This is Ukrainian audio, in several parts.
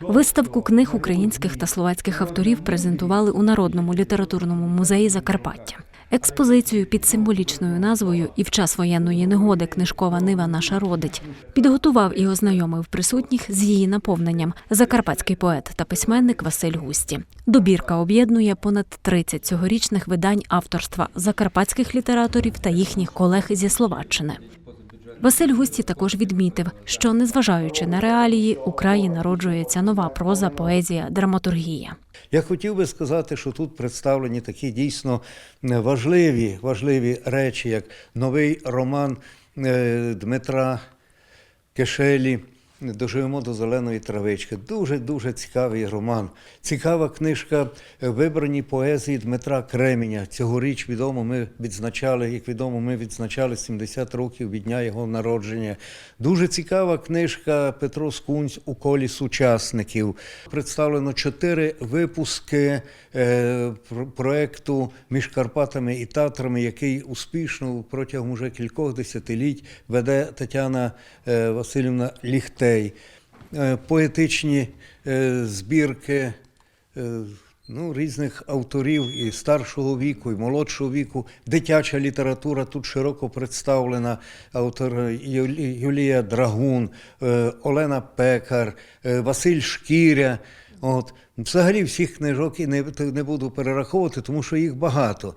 Виставку книг українських та словацьких авторів презентували у Народному літературному музеї Закарпаття. Експозицію під символічною назвою І в час воєнної негоди книжкова нива наша родить підготував і ознайомив присутніх з її наповненням закарпатський поет та письменник Василь Густі. Добірка об'єднує понад 30 цьогорічних видань авторства закарпатських літераторів та їхніх колег зі Словаччини. Василь Густі також відмітив, що незважаючи на реалії, у краї народжується нова проза, поезія, драматургія. Я хотів би сказати, що тут представлені такі дійсно важливі, важливі речі, як новий роман е, Дмитра Кишелі. Доживемо до зеленої травички. Дуже дуже цікавий роман. Цікава книжка е, вибрані поезії Дмитра Кременя. Цьогоріч відомо ми відзначали, як відомо, ми відзначали 70 років від дня його народження. Дуже цікава книжка Петро Скунць у колі сучасників. Представлено чотири випуски е, проекту між Карпатами і Татрами, який успішно протягом уже кількох десятиліть веде Тетяна е, Васильівна Ліхтей. Е, Поетичні е, збірки. е, Ну, різних авторів і старшого віку, і молодшого віку. Дитяча література тут широко представлена. Автор Юлія Драгун, Олена Пекар, Василь Шкіря. От. Взагалі всіх книжок і не, не буду перераховувати, тому що їх багато.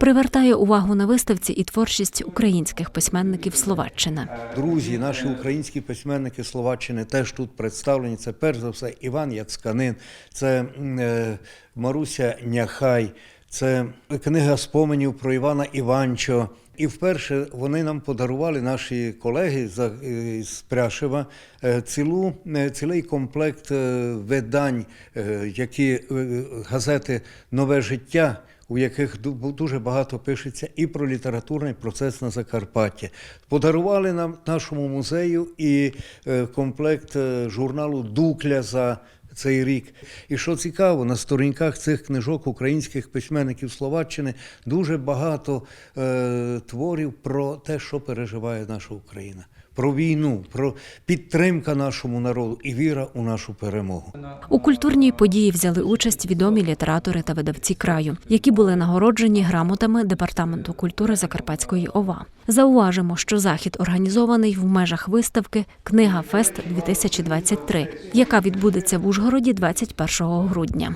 Привертає увагу на виставці і творчість українських письменників Словаччини. Друзі, наші українські письменники Словаччини теж тут представлені. Це перш за все Іван Яцканин, це е, Маруся Няхай, це книга споменів про Івана Іванчо. І вперше вони нам подарували наші колеги е, з Пряшева е, цілу, цілий комплект видань, які газети Нове життя у яких ду- дуже багато пишеться і про літературний процес на Закарпатті. Подарували нам нашому музею і е, комплект е, журналу Дукля за цей рік. І що цікаво, на сторінках цих книжок українських письменників Словаччини дуже багато е, творів про те, що переживає наша Україна. Про війну, про підтримка нашому народу і віра у нашу перемогу. У культурній події взяли участь відомі літератори та видавці краю, які були нагороджені грамотами департаменту культури Закарпатської ОВА. Зауважимо, що захід організований в межах виставки Книга Фест 2023 яка відбудеться в Ужгороді 21 грудня.